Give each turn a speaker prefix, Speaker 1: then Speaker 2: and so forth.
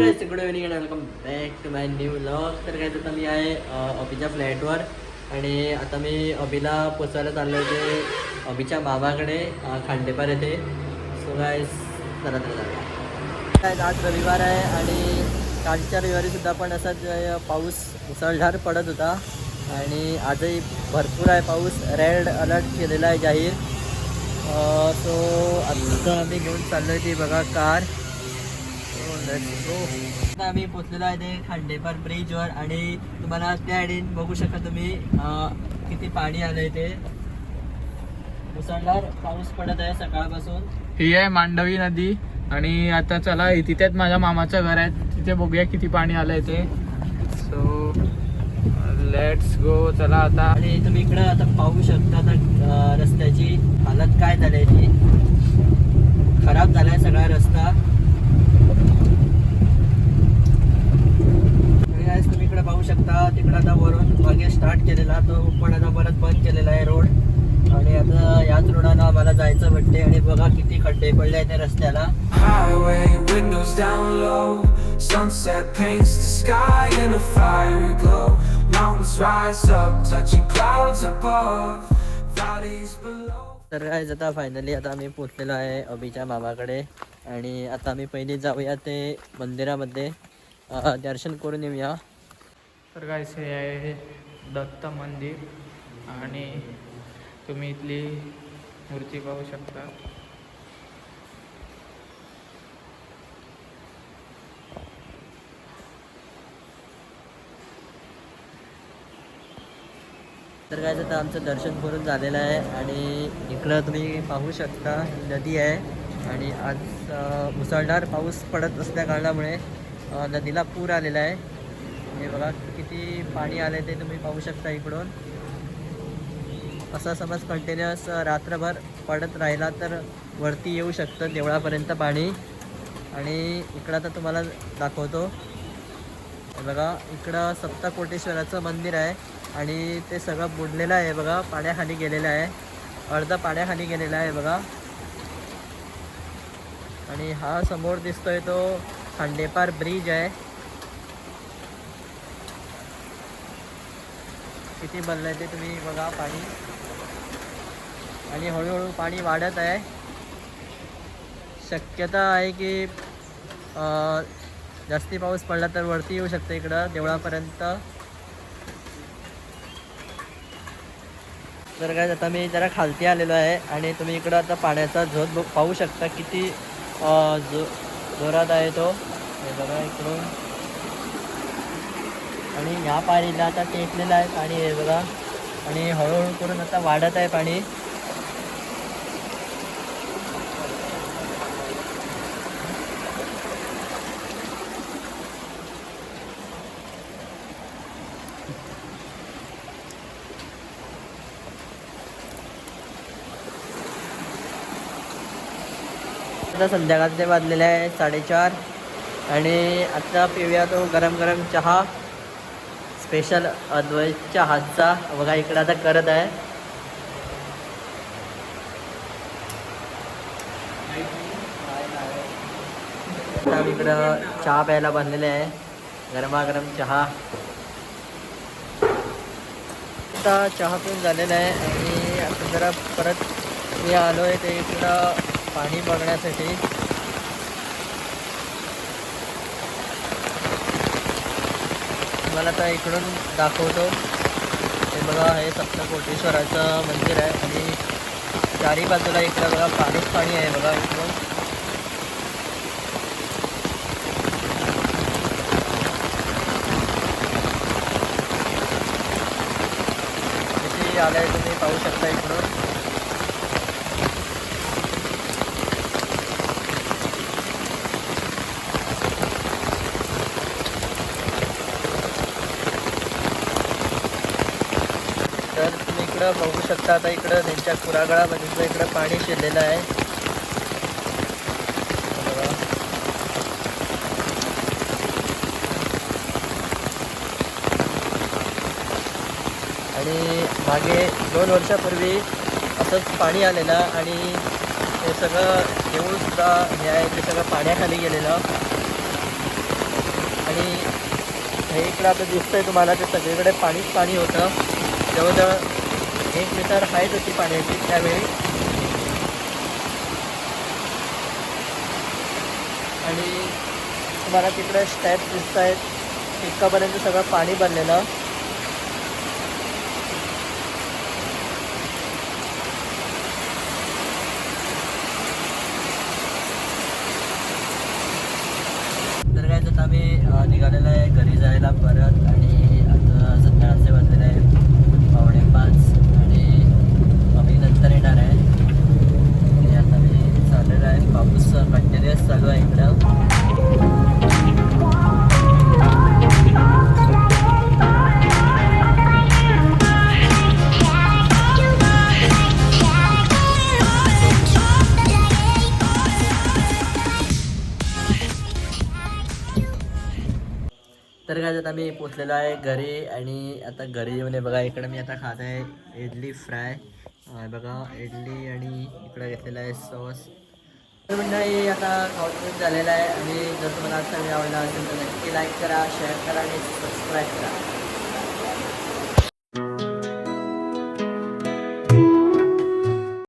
Speaker 1: Guys good evening welcome back to my new vlog तर काय आता मी आहे अभिच्या फ्लॅटवर आणि आता मी अभिला पोचायला चाललो होते अभिच्या मामाकडे खांडेपार येथे सो गाईस चला तर काय आज रविवार आहे आणि कालच्या रविवारी सुद्धा पण असाच पाऊस मुसळधार पडत होता. आणि आजही भरपूर आहे पाऊस. रेड अलर्ट केलेला आहे जाहीर. सो आता आम्ही घेऊन चाललो आहे ती बघा कार आता आम्ही पोचलेलो आहे ते खांडेपार ब्रिजवर आणि तुम्हाला त्या आडीन बघू शकता तुम्ही किती पाणी आलंय ते. मुसळधार पाऊस पडत आहे सकाळपासून.
Speaker 2: ही आहे मांडवी नदी आणि आता चला तिथेच माझ्या मामाचं घर आहे. तिथे बघूया किती पाणी आलंय ते. सो लेट्स गो चला आता.
Speaker 1: आणि तुम्ही इकडं आता पाहू शकता अं, रस्त्याची हालत काय झाली ती खराब झालाय सगळा रस्ता आणि guys, तुम्ही इकडे पाहू शकता तिकडं आता वरून मागे स्टार्ट केलेला तो पण आता परत बंद केलेला आहे रोड. आणि आता याच रोडानं आम्हाला जायचं भेटते आणि बघा किती खड्डे पडले आहेत त्या रस्त्याला. तर काय आता फायनली आता आम्ही पोचलेलो आहे अभिच्या मामाकडे. आणि आता आम्ही पहिली जाऊया ते मंदिरामध्ये. दर्शन करून येऊया.
Speaker 2: तर काय हे आहे दत्त मंदिर आणि तुम्ही इथली मूर्ती पाहू शकता.
Speaker 1: तर काय आता आमचं दर्शन करून झालेलं आहे आणि इकडं तुम्ही पाहू शकता नदी आहे आणि आज मुसळधार पाऊस पडत असल्या कारणामुळे नदीला पूर आलेला आहे. हे बघा किती पाणी आले ते तुम्ही पाहू शकता इकडून. असा समज कंटिन्युअस रात्रभर पडत राहिला तर वरती येऊ शकतं देवळापर्यंत पाणी. आणि इकडं आता तुम्हाला दाखवतो. बघा इकडं सप्तकोटेश्वराचं मंदिर आहे आणि ते सगळं बुडलेलं आहे बघा पाण्याखाली गेलेलं आहे. अर्धा पाण्याखाली गेलेला आहे बघा. आणि हा समोर दिसतोय तो खांडेपार ब्रिज आहे. किती बनलंय ते तुम्ही बघा पाणी. आणि हळूहळू पाणी वाढत आहे. शक्यता आहे की जास्ती पाऊस पडला तर वरती येऊ शकतं इकडं देवळापर्यंत. तर काय आता मी जरा खालती आलेलो आहे आणि तुम्ही इकडं आता पाण्याचा झोत पाहू शकता किती जो जोरात आहे तो. हे बघा इकडून. आणि ह्या पाणीला आता टेकलेलं आहे पाणी हे बघा. आणि हळूहळू करून आता वाढत आहे पाणी. आता संध्याकाळचे वाजलेले आहे साडेचार. आणि आता पिऊया तो गरम गरम चहा. स्पेशल अद्वैतच्या हातचा. बघा इकडं आता करत आहे. इकडं चहा प्यायला बनलेले आहे. गरमागरम चहा. आता चहा पिऊन झालेला आहे आणि आता जरा परत मी आलो आहे ते इकडं पाणी बघण्यासाठी. तुम्हाला आता इकडून दाखवतो. हे बघा हे सप्तकोटेश्वराचं मंदिर आहे आणि चारी बाजूला इकडं बघा पाणीच पाणी आहे बघा इकडून. किती आहे तुम्ही पाहू शकता इकडून. तर तुम्ही इकडं बघू शकता आता इकडं त्यांच्या कुरागळामध्ये इकडं पाणी शिरलेलं आहे. आणि मागे दोन वर्षापूर्वी असंच पाणी आलेलं आणि हे सगळं देऊळसुद्धा हे आहे ते सगळं पाण्याखाली गेलेलं. आणि हे इकडं आता दिसतंय तुम्हाला ते सगळीकडे पाणीच पाणी होतं. जवळजवळ एक मीटर हाईट होती पाण्याची त्यावेळी. आणि तुम्हाला तिकडे स्टॅप दिसत आहेत इतकापर्यंत सगळं पाणी भरलेलं. तर काय आम्ही अ, आहे घरी जायला परत आणि तर काय आता मी पोचलेलो आहे घरी आणि आता घरी येऊन आहे बघा इकडं मी आता खात आहे इडली फ्राय. बघा इडली आणि इकडं घेतलेला आहे सॉस. तर मंडळी आता खाऊन झालेला आहे. आणि जर तुम्हाला आता व्हिडिओ आवडला असेल तर नक्की लाईक करा शेअर करा आणि सबस्क्राईब करा.